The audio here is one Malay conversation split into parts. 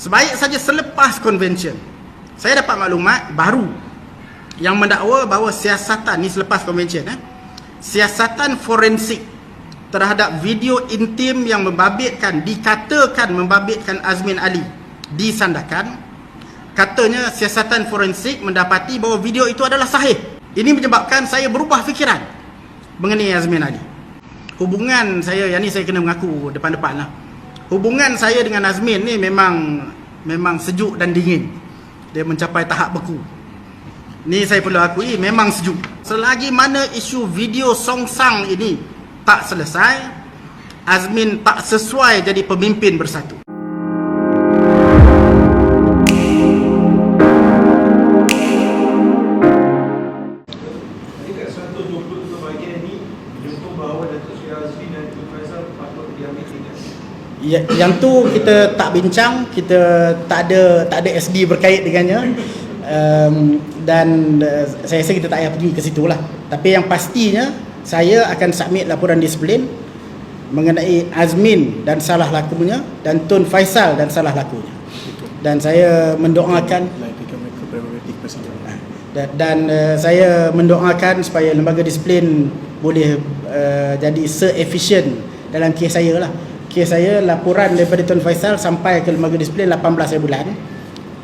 Sebaik saja selepas convention. Saya dapat maklumat baru yang mendakwa bahawa siasatan ni selepas convention eh. Siasatan forensik terhadap video intim yang membabitkan dikatakan membabitkan Azmin Ali disandarkan katanya siasatan forensik mendapati bahawa video itu adalah sahih. Ini menyebabkan saya berubah fikiran mengenai Azmin Ali. Hubungan saya, yang ni saya kena mengaku depan-depan lah. Hubungan saya dengan Azmin ni memang memang sejuk dan dingin. Dia mencapai tahap beku. Ni saya perlu akui memang sejuk. Selagi mana isu video songsang ini tak selesai, Azmin tak sesuai jadi pemimpin bersatu. Yang tu kita tak bincang, kita tak ada tak ada SD berkait dengannya. Um, dan uh, saya rasa kita tak payah pergi ke situ lah. Tapi yang pastinya saya akan submit laporan disiplin mengenai Azmin dan salah lakunya dan Tun Faisal dan salah lakunya. Dan saya mendoakan dan, dan uh, saya mendoakan supaya lembaga disiplin boleh uh, jadi se-efficient dalam kes saya lah. Kes saya laporan daripada Tun Faisal sampai ke lembaga disiplin 18 hari bulan.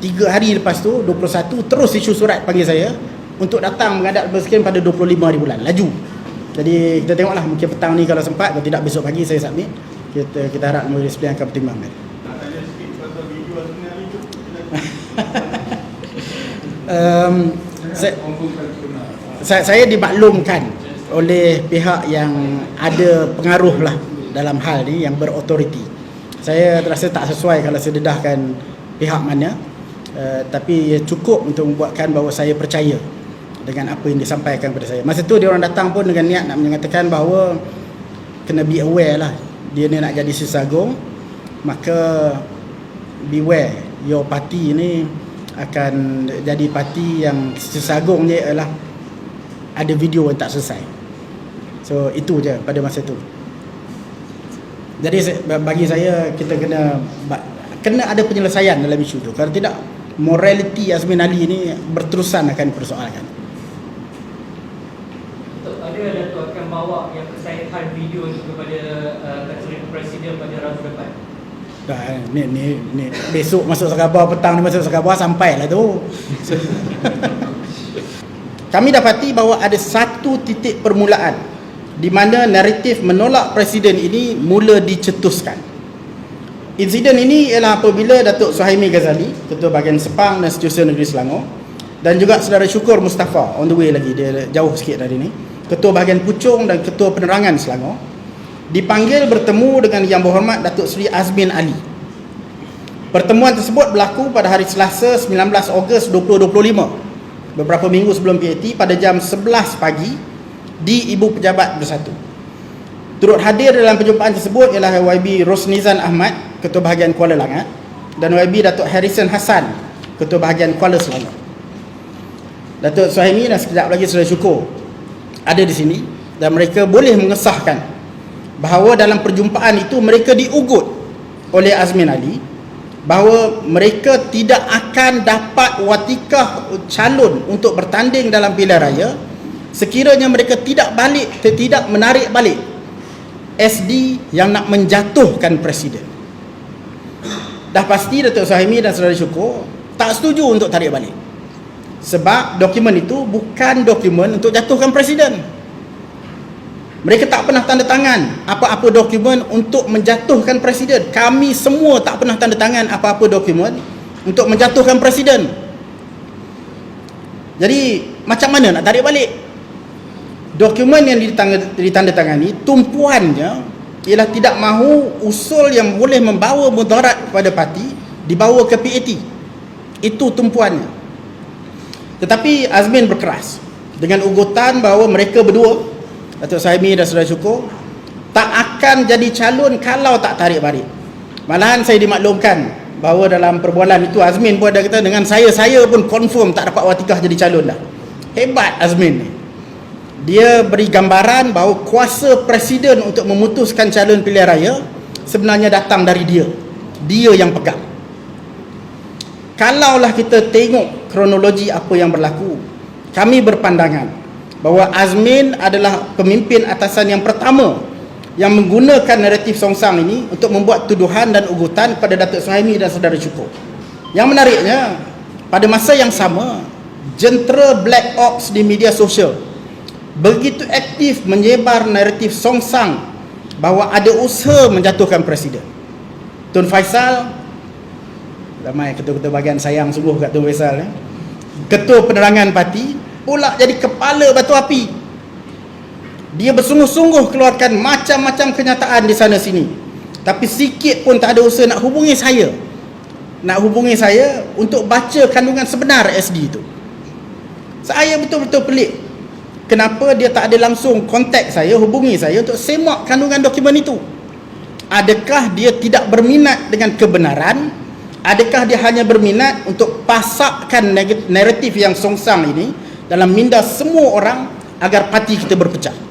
3 hari lepas tu 21 terus isu surat panggil saya untuk datang menghadap lembaga disiplin pada 25 hari bulan. Laju. Jadi kita tengoklah mungkin petang ni kalau sempat kalau tidak besok pagi saya submit. Kita kita harap lembaga disiplin akan pertimbangkan. Um, saya, saya dimaklumkan oleh pihak yang ada pengaruh lah dalam hal ni yang berautoriti. Saya terasa tak sesuai kalau saya dedahkan pihak mana uh, tapi ia cukup untuk membuatkan bahawa saya percaya dengan apa yang disampaikan kepada saya. Masa tu dia orang datang pun dengan niat nak mengatakan bahawa kena be aware lah dia ni nak jadi sisagung maka beware your party ni akan jadi parti yang sesagung je ialah ada video yang tak selesai. So itu je pada masa tu. Jadi bagi saya kita kena kena ada penyelesaian dalam isu tu. Kalau tidak morality Azmin Ali ni berterusan akan persoalkan. Datuk, ada Datuk akan bawa yang kesahihan video itu kepada uh, Ketua Presiden pada Rabu depan? Dah eh, ni ni ni besok masuk Sabah petang ni masuk Sabah sampai lah tu. Kami dapati bahawa ada satu titik permulaan di mana naratif menolak presiden ini mula dicetuskan. Insiden ini ialah apabila Datuk Suhaimi Ghazali, Ketua Bahagian Sepang dan Setiausaha Negeri Selangor dan juga Saudara Syukur Mustafa on the way lagi dia jauh sikit dari ni, Ketua Bahagian Puchong dan Ketua Penerangan Selangor dipanggil bertemu dengan Yang Berhormat Datuk Seri Azmin Ali. Pertemuan tersebut berlaku pada hari Selasa 19 Ogos 2025 beberapa minggu sebelum PAT pada jam 11 pagi di Ibu Pejabat Bersatu. Turut hadir dalam perjumpaan tersebut ialah YB Rosnizan Ahmad, Ketua Bahagian Kuala Langat dan YB Datuk Harrison Hassan, Ketua Bahagian Kuala Selangor. Datuk Suhaimi dan sekejap lagi Saudara Syukur ada di sini dan mereka boleh mengesahkan bahawa dalam perjumpaan itu mereka diugut oleh Azmin Ali bahawa mereka tidak akan dapat watikah calon untuk bertanding dalam pilihan raya sekiranya mereka tidak balik tidak menarik balik SD yang nak menjatuhkan presiden. Dah pasti Datuk Suhaimi dan Saudara Syukur tak setuju untuk tarik balik. Sebab dokumen itu bukan dokumen untuk jatuhkan presiden. Mereka tak pernah tanda tangan apa-apa dokumen untuk menjatuhkan presiden. Kami semua tak pernah tanda tangan apa-apa dokumen untuk menjatuhkan presiden. Jadi macam mana nak tarik balik? Dokumen yang ditanda, ditandatangani tumpuannya ialah tidak mahu usul yang boleh membawa mudarat kepada parti dibawa ke PAT. Itu tumpuannya. Tetapi Azmin berkeras dengan ugutan bahawa mereka berdua Datuk Saimi dan Saudara Syukur tak akan jadi calon kalau tak tarik balik. Malahan saya dimaklumkan bahawa dalam perbualan itu Azmin pun ada kata dengan saya saya pun confirm tak dapat watikah jadi calon dah. Hebat Azmin ni. Dia beri gambaran bahawa kuasa presiden untuk memutuskan calon pilihan raya sebenarnya datang dari dia. Dia yang pegang. kalaulah kita tengok kronologi apa yang berlaku kami berpandangan bahawa Azmin adalah pemimpin atasan yang pertama yang menggunakan naratif songsang ini untuk membuat tuduhan dan ugutan pada Datuk Suhaimi dan saudara Syukur yang menariknya pada masa yang sama jentera black ops di media sosial begitu aktif menyebar naratif songsang bahawa ada usaha menjatuhkan presiden. Tun Faisal ramai ketua-ketua bahagian sayang sungguh kat Tun Faisal eh. ketua penerangan parti pula jadi kepala batu api. Dia bersungguh-sungguh keluarkan macam-macam kenyataan di sana sini. Tapi sikit pun tak ada usaha nak hubungi saya. Nak hubungi saya untuk baca kandungan sebenar SD itu saya betul-betul pelik kenapa dia tak ada langsung kontak saya hubungi saya untuk semak kandungan dokumen itu? Adakah dia tidak berminat dengan kebenaran? Adakah dia hanya berminat untuk pasakkan neg- naratif yang songsang ini dalam minda semua orang agar parti kita berpecah